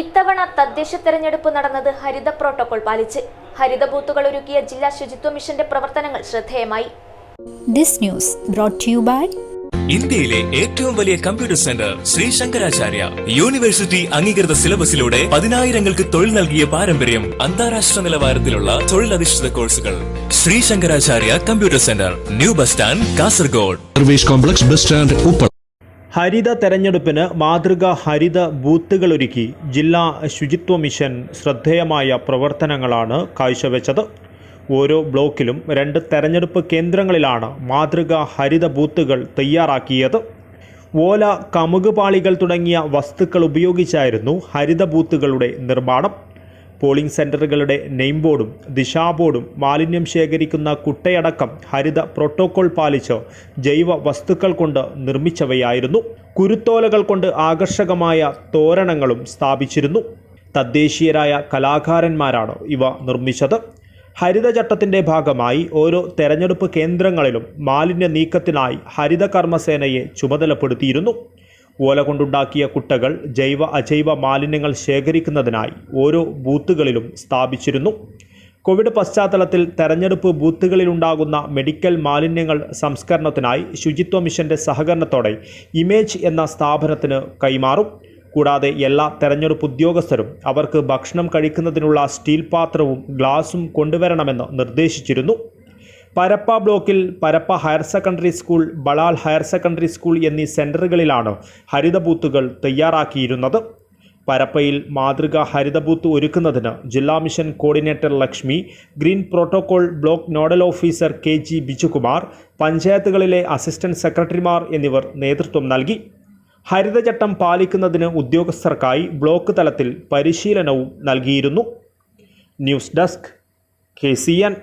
ഇത്തവണ തദ്ദേശ തെരഞ്ഞെടുപ്പ് നടന്നത് ഹരിത പ്രോട്ടോകോൾ പാലിച്ച്. ഹരിത ബൂത്തുകൾ ഒരുക്കിയ ജില്ലാ ശുചിത്വ മിഷന്റെ പ്രവർത്തനങ്ങൾ ശ്രദ്ധേയമായി. This news brought to you by ഇന്ത്യയിലെ ഏറ്റവും വലിയ computer centre Shri Shankaracharya university അംഗീകൃത സിലബസിലൂടെ പതിനായിരങ്ങൾക്ക് തൊഴിൽ നൽകിയ പാരമ്പര്യം അന്താരാഷ്ട്ര നിലവാരത്തിലുള്ള തൊഴിലധിഷ്ഠിത കോഴ്സുകൾ. Shri Shankaracharya computer centre new bus stand Kasaragod. Service complex bus stand Uppala ഹരിത തെരഞ്ഞെടുപ്പിന് മാതൃക ഹരിത ബൂത്തുകളൊരുക്കി ജില്ലാ ശുചിത്വ മിഷൻ ശ്രദ്ധേയമായ പ്രവർത്തനങ്ങളാണ് കാഴ്ചവെച്ചത്. ഓരോ ബ്ലോക്കിലും രണ്ട് തെരഞ്ഞെടുപ്പ് കേന്ദ്രങ്ങളിലാണ് മാതൃക ഹരിത ബൂത്തുകൾ തയ്യാറാക്കിയത്. ഓല കമുക് പാളികൾ തുടങ്ങിയ വസ്തുക്കൾ ഉപയോഗിച്ചായിരുന്നു ഹരിത ബൂത്തുകളുടെ നിർമ്മാണം. പോളിംഗ് സെന്ററുകളുടെ നെയിം ബോർഡും ദിശാബോർഡും മാലിന്യം ശേഖരിക്കുന്ന കുട്ടയടക്കം ഹരിത പ്രോട്ടോകോൾ പാലിച്ച് ജൈവ വസ്തുക്കൾ കൊണ്ട് നിർമ്മിച്ചവയായിരുന്നു. കുരുത്തോലകൾ കൊണ്ട് ആകർഷകമായ തോരണങ്ങളും സ്ഥാപിച്ചിരുന്നു. തദ്ദേശീയരായ കലാകാരന്മാരാണ് ഇവ നിർമ്മിച്ചത്. ഹരിതചട്ടത്തിന്റെ ഭാഗമായി ഓരോ തെരഞ്ഞെടുപ്പ് കേന്ദ്രങ്ങളിലും മാലിന്യ നീക്കത്തിനായി ഹരിത കർമ്മസേനയെ ചുമതലപ്പെടുത്തിയിരുന്നു. ഓല കൊണ്ടുണ്ടാക്കിയ കുട്ടകൾ ജൈവ അജൈവ മാലിന്യങ്ങൾ ശേഖരിക്കുന്നതിനായി ഓരോ ബൂത്തുകളിലും സ്ഥാപിച്ചിരുന്നു. കോവിഡ് പശ്ചാത്തലത്തിൽ തെരഞ്ഞെടുപ്പ് ബൂത്തുകളിലുണ്ടാകുന്ന മെഡിക്കൽ മാലിന്യങ്ങൾ സംസ്കരണത്തിനായി ശുചിത്വ മിഷന്റെ സഹകരണത്തോടെ ഇമേജ് എന്ന സ്ഥാപനത്തിന് കൈമാറും. കൂടാതെ എല്ലാ തെരഞ്ഞെടുപ്പ് ഉദ്യോഗസ്ഥരും അവർക്ക് ഭക്ഷണം കഴിക്കുന്നതിനുള്ള സ്റ്റീൽ പാത്രവും ഗ്ലാസും കൊണ്ടുവരണമെന്ന് നിർദ്ദേശിച്ചിരുന്നു. പരപ്പ ബ്ലോക്കിൽ Parappa higher secondary school Balal higher secondary school എന്നീ സെന്ററുകളിലാണ് ഹരിത ബൂത്തുകൾ തയ്യാറാക്കിയിരുന്നത്. പരപ്പയിൽ മാതൃക ഹരിത ബൂത്ത് ഒരുക്കുന്നതിന് ജില്ലാ mission coordinator Lakshmi green protocol block nodal officer K G Bijukumar പഞ്ചായത്തുകളിലെ അസിസ്റ്റന്റ് സെക്രട്ടറിമാർ എന്നിവർ നേതൃത്വം നൽകി. ഹരിതചട്ടം പാലിക്കുന്നതിന് ഉദ്യോഗസ്ഥർക്കായി ബ്ലോക്ക് തലത്തിൽ പരിശീലനവും നൽകിയിരുന്നു. News desk K C N.